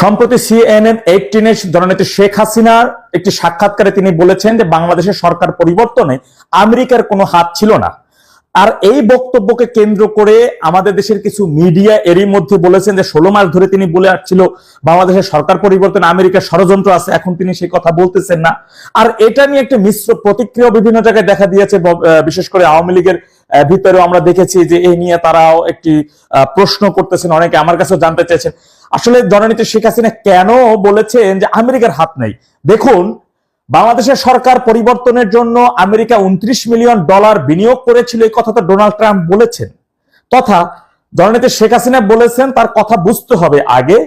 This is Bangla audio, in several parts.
সম্প্রতি সিএনএন এইটিনের জননেত্রী শেখ হাসিনার একটি সাক্ষাৎকারে তিনি বলেছেন যে বাংলাদেশের সরকার পরিবর্তনে আমেরিকার কোনো হাত ছিল না। আর এই বক্তব্যকে কেন্দ্র করে আমাদের দেশের কিছু মিডিয়া এরই মধ্যে বলেছেন যে ষোলো মাস ধরে তিনি বলে আসছিল বাংলাদেশের সরকার পরিবর্তনে, আমেরিকার ষড়যন্ত্র আছে, এখন তিনি সেই কথা বলতেছেন না। আর এটা নিয়ে একটা মিশ্র প্রতিক্রিয়া বিভিন্ন জায়গায় দেখা দিয়েছে বিশেষ করে আওয়ামী লীগের ভিতরেও আমরা দেখেছি যে এই নিয়ে তারাও একটি প্রশ্ন করতেছেন। অনেকে আমার কাছেও জানতে চেয়েছেন। আসলে জননীতি শেখ হাসিনা কেন বলেছেন যে আমেরিকার হাত নেই? দেখুন, বাংলাদেশের সরকার পরিবর্তনের জন্য আমেরিকা উনত্রিশ মিলিয়ন ডলার বিনিয়োগ করেছিল, এই কথা তো ডোনাল্ড ট্রাম্প বলেছেন। তথা জননীতি শেখ হাসিনা বলেছেন, তার কথা বুঝতে হবে আগে।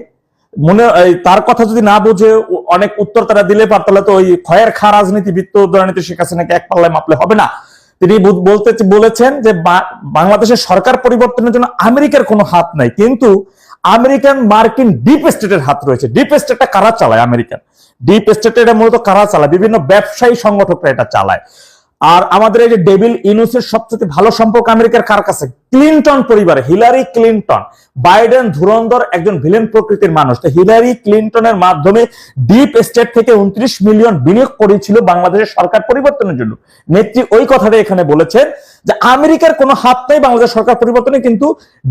মনে তার কথা যদি না বুঝে অনেক উত্তর তারা দিলে পার, তাহলে তো ওই ক্ষয়ের খা রাজনীতিবিদ তো জননীতি শেখ হাসিনাকে এক পাল্লায় মাপলে হবে না। তিনি বলতে বলেছেন যে বাংলাদেশের সরকার পরিবর্তনের জন্য আমেরিকার কোনো হাত নাই। কিন্তু আমেরিকান মার্কিন ডিপ স্টেটের হাত রয়েছে। ডিপ স্টেটটা কারা চালায় আমেরিকান? ডিপ স্টেট এটা মূলত কারা চালায়? বিভিন্ন ব্যবসায়ী সংগঠকরা এটা চালায়। আর আমাদের এই যে ডেভিল ইনুসের সবচেয়ে ভালো সম্পর্ক আমেরিকার কার কাছে? ক্লিনটন পরিবার, হিলারি ক্লিনটন। বাইডেন ধুরন্ধর একজন ভিলেন প্রকৃতির মানুষ। হিলারি ক্লিনটনের মাধ্যমে ডিপ স্টেট থেকে উনত্রিশ মিলিয়ন বিনিয়োগ করেছিল বাংলাদেশের সরকার পরিবর্তনের জন্য। নেত্রী ওই কথাটা এখানে বলেছেন যে আমেরিকার কোনো হাত নেই বাংলাদেশ সরকার পরিবর্তনে, কিন্তু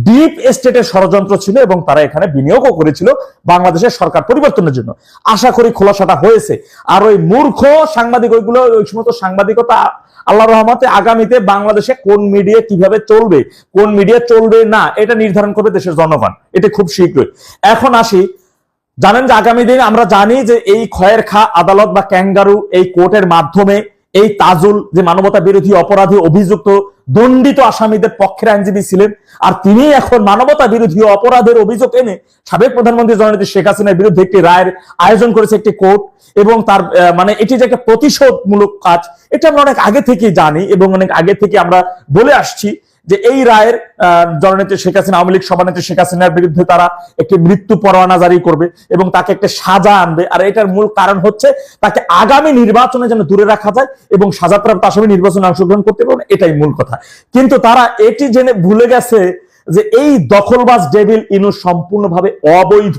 ডিপ স্টেটের ষড়যন্ত্র ছিল এবং তারা এখানে বিনিয়োগও করেছিল বাংলাদেশের সরকার পরিবর্তনের জন্য। আশা করি খোলাসাটা হয়েছে। আর ওই মূর্খ সাংবাদিক, ওইগুলো ওই সমস্ত সাংবাদিকতা আল্লাহ রহমতে আগামীতে বাংলাদেশে কোন মিডিয়া কীভাবে চলবে, কোন মিডিয়া চলবে না, এটা নির্ধারণ করবে দেশের জনগণ। এটা খুব শীঘ্রই। এখন আসি, জানেন যে আগামী দিন আমরা জানি যে এই খয়ের খা আদালত বা ক্যাঙ্গারু এই কোর্টের মাধ্যমে এই তাজুল যে মানবতা বিরোধী অপরাধী অভিযুক্ত দণ্ডিত আসামিদের পক্ষের আইনজীবী ছিলেন, আর তিনি এখন মানবতা বিরোধী অপরাধের অভিযোগ এনে সাবেক প্রধানমন্ত্রী জননেত্রী শেখ হাসিনার বিরুদ্ধে একটি রায়ের আয়োজন করেছে একটি কোর্ট, এবং তার মানে এটি যে একটা প্রতিশোধমূলক কাজ, এটা আমরা অনেক আগে থেকে জানি এবং অনেক আগে থেকে আমরা বলে আসছি। যে এই রায়ের জননেত্রী শেখ হাসিনা, আওয়ামী লীগ সভানেত্রী শেখ হাসিনার বিরুদ্ধে তারা একটি মৃত্যু পরোয়ানা জারি করবে এবং তাকে একটা সাজা আনবে। আর এটার মূল কারণ হচ্ছে তাকে আগামী নির্বাচনে যেন দূরে রাখা যায় এবং সাজাপ্রাপ্ত আসামি নির্বাচনে অংশগ্রহণ করতে পারবে এটাই মূল কথা। কিন্তু তারা এটি জেনে ভুলে গেছে যে এই দখলবাজ ডেভিল ইনু সম্পূর্ণভাবে অবৈধ,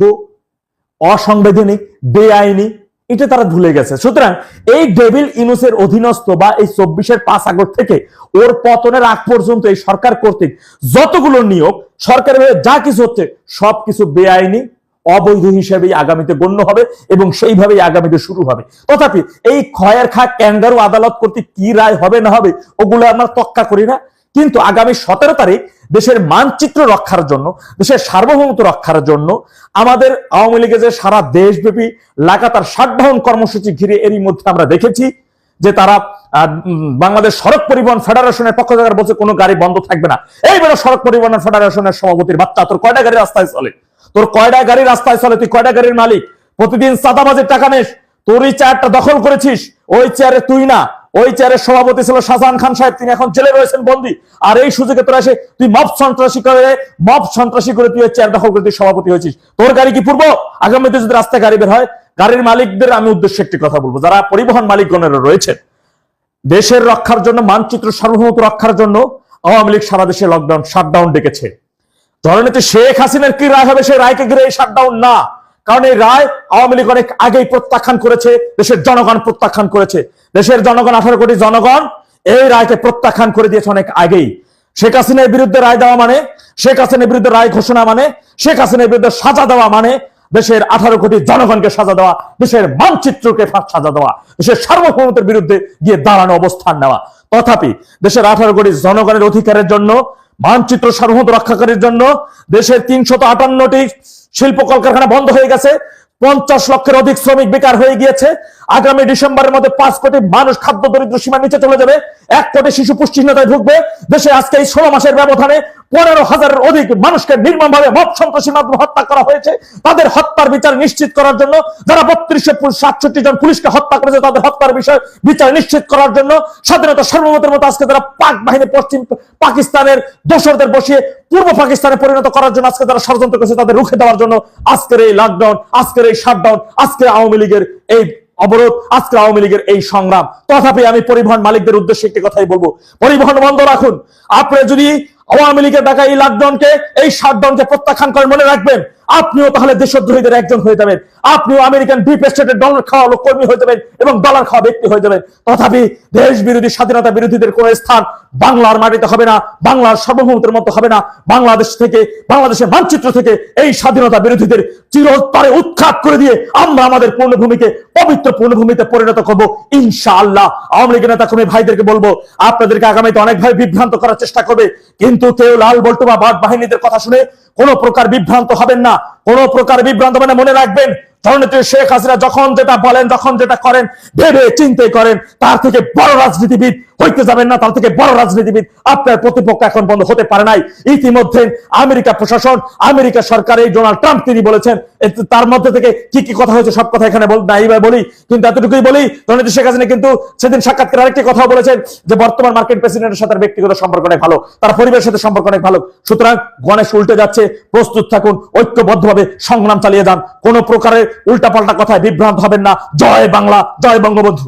অসাংবিধানিক, বেআইনি এটা তারা ভুলে গেছে। সুতরাং এই ডেভিল ইনুসের অধীনস্থ বা এই চব্বিশের পাঁচ আগস্ট থেকে ওর পতনের আগ পর্যন্ত এই সরকার কর্তৃক যতগুলো নিয়োগ, সরকারের যা কিছু হচ্ছে, সবকিছু বেআইনি, অবৈধ হিসেবেই আগামীতে গণ্য হবে এবং সেইভাবেই আগামীতে শুরু হবে। তথাপি এই খয়ের খা ক্যাঙ্গারু আদালত কর্তৃক কি রায় হবে না হবে, ওগুলো আমরা তক্কা করি না। কিন্তু আগামী সতেরো তারিখ দেশের মানচিত্র রক্ষার জন্য, দেশের সার্বভৌমত্ব রক্ষার জন্য আমাদের আওয়ামী লীগের যে সারা দেশব্যাপী লাগাতার শাটডাউন কর্মসূচি ঘিরে এরই মধ্যে আমরা দেখেছি যে তারা বাংলাদেশ সড়ক পরিবহন ফেডারেশনের পক্ষ থেকে বলছে কোনো গাড়ি বন্ধ থাকবে না। এইবারে সড়ক পরিবহন ফেডারেশনের সভাপতির বাচ্চা, তোর কয়টা গাড়ি রাস্তায় চলে? তোর কয়টা গাড়ি রাস্তায় চলে? তুই কয়টা গাড়ির মালিক? প্রতিদিন সাদাবাজের টাকা নেস। তোর এই চেয়ারটা দখল করেছিস। ওই চেয়ারে তুই না। ওই চেয়ারের সভাপতি ছিল শাহজাহান খান সাহেব, তিনি এখন জেলে রয়েছেন, বন্দী। আর এই সুযোগে তোরা এসে তুই মব সন্ত্রাসী করে, মব সন্ত্রাসী করে তুই চেয়ার দখল করে তুই সভাপতি হয়েছিস। তোর গাড়ি কি পূর্ব? আগামীতে যদি রাস্তায় গাড়ি বের হয়, গাড়ির মালিকদের আমি উদ্দেশ্যে একটি কথা বলব। যারা পরিবহন মালিকগণেরা রয়েছেন, দেশের রক্ষার জন্য, মানচিত্র সার্বভৌমত্ব রক্ষার জন্য আওয়ামী লীগ সারা দেশে লকডাউন শাটডাউন ডেকেছে। ধরনেতে শেখ হাসিনার কি রায় হবে সেই রায়কে ঘিরে এই শাটডাউন না। কারণ এই রায় আওয়ামী লীগ অনেক আগেই প্রত্যাখ্যান করেছে, দেশের জনগণ প্রত্যাখ্যান করেছে। দেশের জনগণ, আঠারো কোটি জনগণ এই রায়কে প্রত্যাখ্যান করে দিয়েছে অনেক আগেই। শেখ হাসিনার বিরুদ্ধে রায় দেওয়া মানে শেখ হাসিনার বিরুদ্ধে রায় ঘোষণা মানে শেখ হাসিনার বিরুদ্ধে সাজা দেওয়া মানে দেশের আঠারো কোটি জনগণকে সাজা দেওয়া, দেশের মানচিত্রকে সাজা দেওয়া, দেশের সার্বভৌমত্বের বিরুদ্ধে গিয়ে দাঁড়ানো, অবস্থান নেওয়া। তথাপি দেশের আঠারো কোটি জনগণের অধিকারের জন্য মানচিত্র সার্বভৌমত্ব রক্ষাকারীর জন্য দেশের তিনশত আটান্নটি শিল্প কলকারখানা বন্ধ হয়ে গেছে। পঞ্চাশ লক্ষের অধিক শ্রমিক বেকার হয়ে গিয়েছে। আগামী ডিসেম্বরের মধ্যে পাঁচ কোটি মানুষ খাদ্য দরিদ্র সীমার নিচে চলে যাবে। এক কোটি শিশু পুষ্টিহীনতায় ঢুকবে দেশে আজকে এই ষোলো মাসের ব্যবধানে পনেরো হাজারের অধিক মানুষকে নির্মমভাবে মব সন্ত্রাসীর মাধ্যমে হত্যা করা হয়েছে। তাদের হত্যার বিচার নিশ্চিত করার জন্য, যারা বত্রিশশো সাতষট্টি জন পুলিশকে হত্যা করেছে, তাদের হত্যার বিষয় বিচার নিশ্চিত করার জন্য স্বাধীনতা সার্বভৌমত্বের মতো আজকে তারা পাক বাহিনী, পশ্চিম পাকিস্তানের দোসরদের বসিয়ে পূর্ব পাকিস্তানে পরিণত করার জন্য আজকে তারা ষড়যন্ত্র করেছে, তাদের রুখে দেওয়ার জন্য আজকের এই লকডাউন আজকের এই শাটডাউন আজকে আওয়ামী লীগের এই অবরোধ, আজকে আওয়ামী লীগের এই সংগ্রাম। তথাপি আমি পরিবহন মালিকদের উদ্দেশ্যে একটি কথাই বলব। পরিবহন বন্ধ রাখুন। আপনি যদি আওয়ামী লীগের ডাকা এই লকডাউনকে এই শাটডাউনকে প্রত্যাখ্যান করে মনে রাখবেন। আপনিও তাহলে দেশদ্রোহীদের একজন হয়ে যাবেন। আপনিও আমেরিকান ডিপ স্টেটের ডলার খাওয়া লোক কর্মী হয়ে যাবেন এবং ডলার খাওয়া ব্যক্তি হয়ে যাবেন। তথাপি দেশ বিরোধী স্বাধীনতা বিরোধীদের কোন স্থান বাংলার মাটিতে হবে না, বাংলার সার্বভৌমত্বের মতো হবে না। বাংলাদেশ থেকে, বাংলাদেশের মানচিত্র থেকে এই স্বাধীনতা বিরোধীদের চিরতরে উৎখাত করে দিয়ে আমরা আমাদের পূর্ণভূমিকে, পবিত্র পূর্ণভূমিতে পরিণত করব। ইনশাআল্লাহ। আওয়ামী লীগের নেতা কর্মী ভাইদেরকে বলব, আপনাদেরকে আগামীতে অনেক ভাই বিভ্রান্ত করার চেষ্টা করবে। কিন্তু কেউ লাল বল্টু বা বাহিনীদের কথা শুনে কোনো প্রকার বিভ্রান্ত হবেন না। কোনো প্রকার বিভ্রান্ত মানে মনে রাখবেন জননেত্রী শেখ হাসিনা যখন যেটা বলেন, যখন যেটা করেন, ভেবে চিন্তে করেন, তার থেকে বড় রাজনীতিবিদ হইতে যাবেন না, তার থেকে বড় রাজনীতিবিদ আপনার প্রতিপক্ষ এখন বন্ধ হতে পারে নাই। ইতিমধ্যে আমেরিকা প্রশাসন, আমেরিকা সরকার এই ডোনাল্ড ট্রাম্প তিনি বলেছেন তার মধ্যে থেকে কি কি কথা হয়েছে সব কথা এখানে নাই বলি, কিন্তু এতটুকুই বলি জননেত্রী শেখ হাসিনা কিন্তু সেদিন সাক্ষাৎকার আরেকটি কথা বলেছেন যে বর্তমান মার্কেট প্রেসিডেন্টের সাথে ব্যক্তিগত সম্পর্ক অনেক ভালো, তার পরিবারের সাথে সম্পর্ক অনেক ভালো, সুতরাং গণেশ উল্টে যাচ্ছে, প্রস্তুত থাকুন, ঐক্যবদ্ধভাবে সংগ্রাম চালিয়ে যান, কোন প্রকারের উল্টাপাল্টা কথায় বিভ্রান্ত হবেন না। জয় বাংলা জয় বঙ্গবন্ধু।